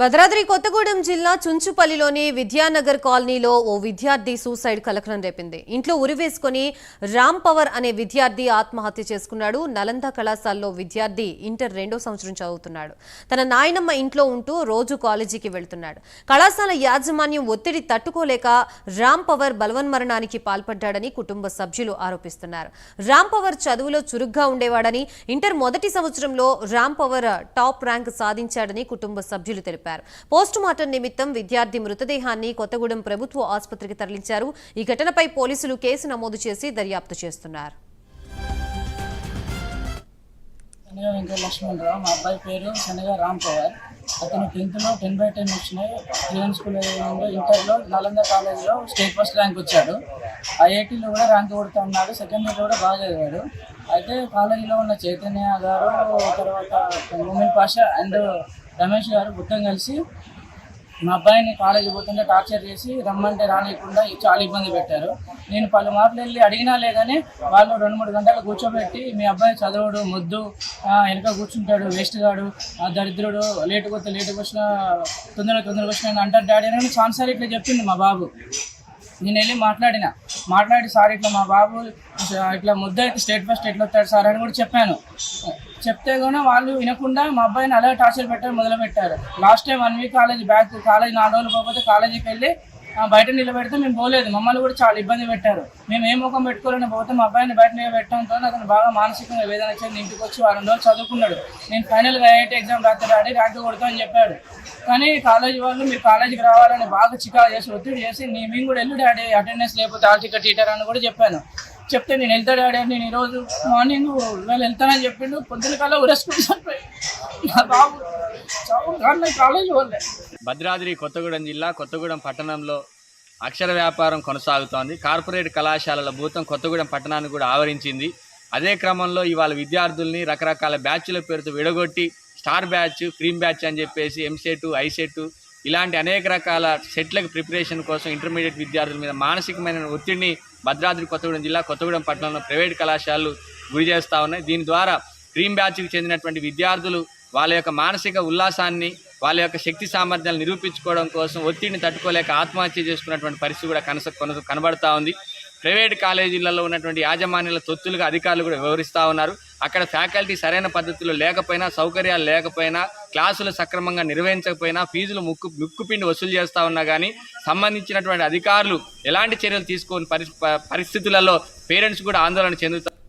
భద్రాద్రి కొత్తగూడెం జిల్లా చుంచుపల్లిలోని విద్యానగర్ కాలనీలో ఓ విద్యార్థి సూసైడ్ కలకలం రేపింది. ఇంట్లో ఉరివేసుకొని రామ్ పవర్ అనే విద్యార్థి ఆత్మహత్య చేసుకున్నాడు. నలంద కళాశాలలో విద్యార్థి ఇంటర్ రెండో సంవత్సరం చదువుతున్నాడు. తన నాయనమ్మ ఇంట్లో ఉంటూ రోజు కాలేజీకి వెళ్తున్నాడు. కళాశాల యాజమాన్యం ఒత్తిడి తట్టుకోలేక రామ్ పవర్ బలవన్మరణానికి పాల్పడ్డాడని కుటుంబ సభ్యులు ఆరోపిస్తున్నారు. రామ్ పవర్ చదువులో చురుగ్గా ఉండేవాడని ఇంటర్ మొదటి సంవత్సరంలో రామ్ పవర్ టాప్ ర్యాంక్ సాధించాడని కుటుంబ సభ్యులు తెలిపారు. పోస్ట్ మార్టం నిమిత్తం విద్యార్థి మృతదేహాన్ని కొత్తగూడెం ప్రభుత్వ ఆసుపత్రికి తరలించారు. ఈ ఘటనపై పోలీసులు కేసు నమోదు చేసి దర్యాప్తు చేస్తున్నారు. మా అబ్బాయి పేరు శనగ రామ్ పవార్. అతను టెన్త్లో టెన్ బై టెన్ వచ్చినాయి. క్లియన్ స్కూల్ ఇంటర్లో నలంద కాలేజీలో స్టేట్ ఫస్ట్ ర్యాంక్ వచ్చాడు. ఐఐటీలో కూడా ర్యాంక్ కొడుతూ ఉన్నాడు. సెకండ్ ఇయర్ కూడా బాగా చదివాడు. అయితే కాలేజీలో ఉన్న చైతన్య గారు తర్వాత మూమెంట్ పాషా అండ్ రమేష్ గారు మొత్తం కలిసి మా అబ్బాయిని కాలేజీ పోతుంటే టార్చర్ చేసి రమ్మంటే రానియకుండా చాలా ఇబ్బంది పెట్టారు. నేను పలు మాటలు వెళ్ళి అడిగినా లేదని వాళ్ళు రెండు మూడు గంటలు కూర్చోబెట్టి మీ అబ్బాయి చదవడు ముద్దు వెనుక వెనక కూర్చుంటాడు వేస్ట్ గాడు ఆ, దరిద్రుడు లేటుకు వస్తే లేటుకు వచ్చిన తొందరగా తొందరగా వచ్చిన అంటారు డాడీ అని ఛాన్సార్ ఇట్లా చెప్పింది మా బాబు. నేను వెళ్ళి మాట్లాడిన. మాట్లాడి సార్ ఇట్లా మా బాబు ఇట్లా ముద్ద అయితే స్టేట్ బై స్టేట్లో వస్తాడు సార్ అని కూడా చెప్పాను. చెప్తే కూడా వాళ్ళు వినకుండా మా అబ్బాయిని అలా టార్చర్ పెట్టారు మొదలు పెట్టారు last time one week college back college నాలుగు రోజులు పోకపోతే కాలేజీకి వెళ్ళి బయట నిలబెడితే మేము పోలేదు. మమ్మల్ని కూడా చాలా ఇబ్బంది పెట్టారు. మేము ఏ ముఖం పెట్టుకోవాలని పోతే మా అబ్బాయిని బయట నిలబెట్టడంతో అతను బాగా మానసికంగా వేదన వచ్చింది. ఇంటికి వచ్చి వారం రోజులు చదువుకున్నాడు. నేను ఫైనల్గా ఐఐటి ఎగ్జామ్ రాత్రి ఆడి ర్యాంక్ కొడతామని చెప్పాడు. కానీ కాలేజీ వాళ్ళు మీరు కాలేజీకి రావాలని బాగా చికా చేసి ఒత్తిడి చేసి నీ మేము కూడా వెళ్ళి డాడీ అటెండెన్స్ లేకపోతే ఆల్ టికెట్ టీటర్ అని కూడా చెప్పాను. చెప్తే నేను వెళ్తా డాడీ నేను ఈరోజు మార్నింగ్ వాళ్ళు వెళ్తానని చెప్పిండు. పొద్దున కల్లా ఉరేసుకుని చనిపోయి భద్రాద్రి కొత్తగూడెం జిల్లా కొత్తగూడెం పట్టణంలో అక్షర వ్యాపారం కొనసాగుతోంది. కార్పొరేట్ కళాశాలల భూతం కొత్తగూడెం పట్టణాన్ని కూడా ఆవరించింది. అదే క్రమంలో ఇవాళ విద్యార్థుల్ని రకరకాల బ్యాచ్ల పేరుతో విడగొట్టి స్టార్ బ్యాచ్ క్రీమ్ బ్యాచ్ అని చెప్పేసి ఎంసెట్ ఐసెట్ ఇలాంటి అనేక రకాల సెట్లకు ప్రిపరేషన్ కోసం ఇంటర్మీడియట్ విద్యార్థుల మీద మానసికమైన ఒత్తిడిని భద్రాద్రి కొత్తగూడెం జిల్లా కొత్తగూడెం పట్టణంలో ప్రైవేట్ కళాశాలలు గురి చేస్తూ ఉన్నాయి. దీని ద్వారా క్రీమ్ బ్యాచ్కి చెందినటువంటి విద్యార్థులు వాళ్ళ యొక్క మానసిక ఉల్లాసాన్ని వాళ్ళ యొక్క శక్తి సామర్థ్యాలు నిరూపించుకోవడం కోసం ఒత్తిడిని తట్టుకోలేక ఆత్మహత్య చేసుకున్నటువంటి పరిస్థితి కూడా కనస కొన కనబడతా ఉంది. ప్రైవేట్ కాలేజీలలో ఉన్నటువంటి యాజమాన్యాల తొత్తులుగా అధికారులు కూడా వివరిస్తూ ఉన్నారు. అక్కడ ఫ్యాకల్టీ సరైన పద్ధతిలో లేకపోయినా సౌకర్యాలు లేకపోయినా క్లాసులు సక్రమంగా నిర్వహించకపోయినా ఫీజులు ముక్కు ముక్కుపిండి వసూలు చేస్తూ ఉన్నా కానీ సంబంధించినటువంటి అధికారులు ఎలాంటి చర్యలు తీసుకోని పరి పరిస్థితులలో పేరెంట్స్ కూడా ఆందోళన చెందుతారు